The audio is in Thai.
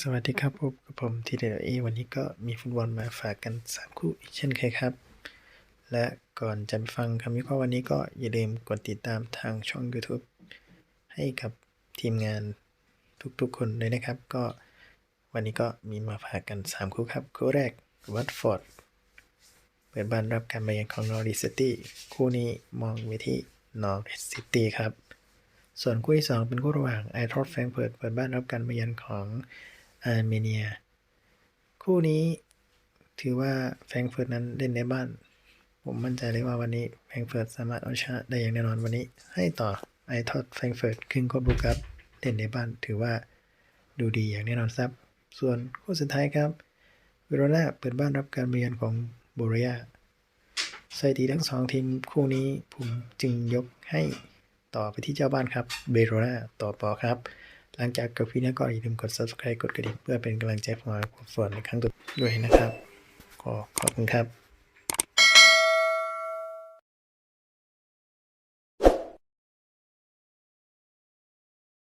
สวัสดีครับพบกับผมทีเดเอวันนี้ก็มีฟุตบอลมาฝากกัน 3 คู่อีกเช่นเคยครับ และก่อนจะไปฟังคำวิเคราะห์วันนี้ก็อย่าลืมกดติดตามทางช่อง YouTube ให้กับทีมงานทุกๆคนเลยนะครับ ก็วันนี้ก็มีมาฝากกัน 3 คู่ครับ คู่แรกวัตฟอร์ดเปิดบ้านรับการมาเยือนของนอริสตี้คู่นี้มองไปที่นอริสตี้ครับ ส่วนคู่ที่ 2 เป็นคู่ระหว่างไอทอ t แฟรงเฟิร์ตเปิดบ้านรับการมาเยือนของ อาร์เมเนีย คู่นี้ถือว่าแฟรงเฟิร์ตนั้นเล่นในบ้าน ผมมั่นใจเลยว่าวันนี้แฟรงเฟิร์ตสามารถเอาชนะได้อย่างแน่นอนวันนี้ ให้ต่อไอทอ t แฟรงเฟิร์ตครึ่งก็บุกครับเล่นในบ้านถือว่าดูดีอย่างแน่นอนครับ ส่วนคู่สุดท้ายครับ เวโรนาเปิดบ้านรับการมาเยือนของโบเรียสถิติทั้งสองทีมคู่นี้ผมจึงยกให้ต่อไปที่เจ้าบ้านครับเบโรนาต่อปอครับ หลังจากกับพี่นี้ก็อย่าลืมกด subscribe กดกระดิ่งเพื่อเป็นกำลังใจของเราส่วนในครั้งต่อไปด้วยนะครับ ขอขอบคุณครับ